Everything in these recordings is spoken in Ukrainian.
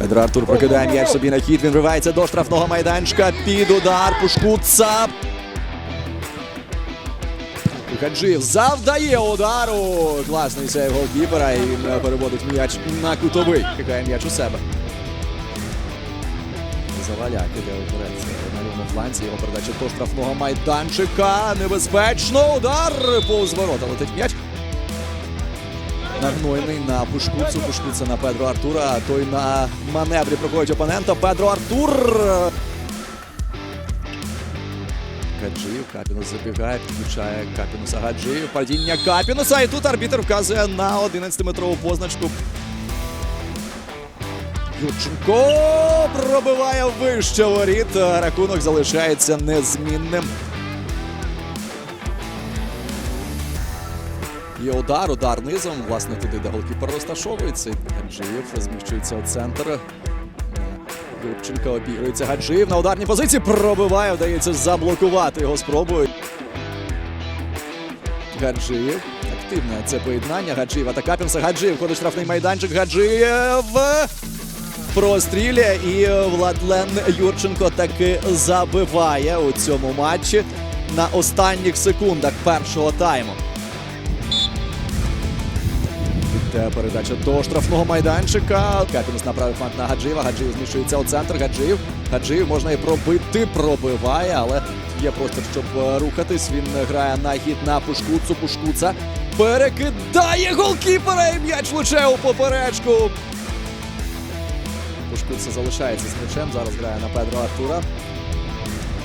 Петро Артур прокидає м'яч собі на хід. Він вривається до штрафного майданчика. Під удар Пушкуца. Хаджиєв завдає удару. Класний сейв голкіпера. І е, переводить м'яч на кутовий. Кикає м'яч у себе. Заваляк іде вперед на лівому фланці. Його передача до штрафного майданчика. Небезпечно. Удар повз ворота. Летить м'яч. Нагнойний на Пушкуцу. Пушкуца на Педро Артура. а Той на маневрі проходить опонента. Педро Артур. Гаджиїв. Капінус забігає, підключає Капінуса Гаджиїв. Падіння Капінуса. І тут арбітр вказує на 11-метрову позначку. Юрченко пробиває вище воріт. Рахунок залишається незмінним. Є удар, удар низом. Власне, туди, де голкіпер розташовується. Гаджиєв зміщується у центр. Юрченко обігрується Гаджиєв на ударній позиції. Пробиває, вдається заблокувати його спробують. Гаджиєв. Активне це поєднання. Гаджиєва та Капінса. Гаджиєв входить в штрафний майданчик. Гаджиєв. Прострілює і Владлен Юрченко таки забиває у цьому матчі на останніх секундах першого тайму. Йде передача до штрафного майданчика. Капінус направив фант на Гаджиєва. Гаджиєв зміщується у центр. Гаджиєв. Гаджиєв можна і пробити. Пробиває, але є простір, щоб е, рухатись. Він грає на хід на Пушкуцу. Пушкуца перекидає голкіпера і м'яч влучає у поперечку. Пушкуца залишається з м'ячем. Зараз грає на Педро Артура.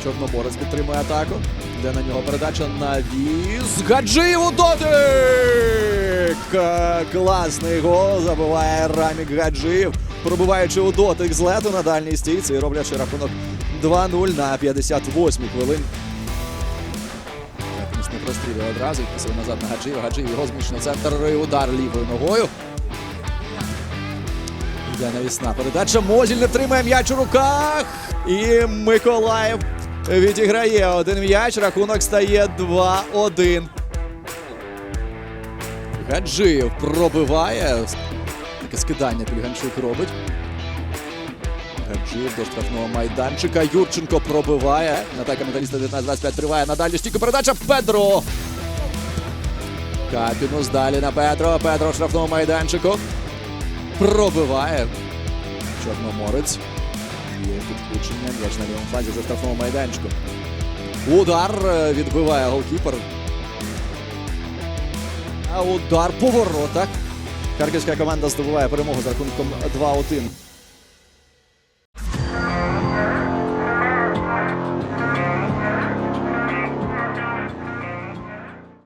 Чорноборець підтримує атаку. Де на нього передача на віз. Гаджиєву дотик! Е, Класний гол. Забиває Рамік Гаджиєв. Пробиваючи у дотик з лету на дальній стійці роблячи рахунок 2-0 на 58-й хвилині. Капінус не прострілює одразу. Відписує назад на Гаджиєва. Гаджиєв його зміщений центр. і Удар лівою ногою. Йде навісна передача. Мозіль не тримає м'яч у руках. І Миколаїв відіграє один м'яч. Рахунок стає 2-1. Гаджиєв пробиває. Таке скидання Пільганчук робить. Гаджиєв до штрафного майданчика. Юрченко пробиває. Атака металіста 19-25 триває. Надалі стійка передача Педро. Капінус далі на Педро. Педро в штрафному майданчику. Пробиває. Чорноморець. Є підключення. М'яч на лівому фланзі за штрафному майданчику. Удар е, відбиває голкіпер. Удар по воротах. Харківська команда здобуває перемогу за рахунком 2-1.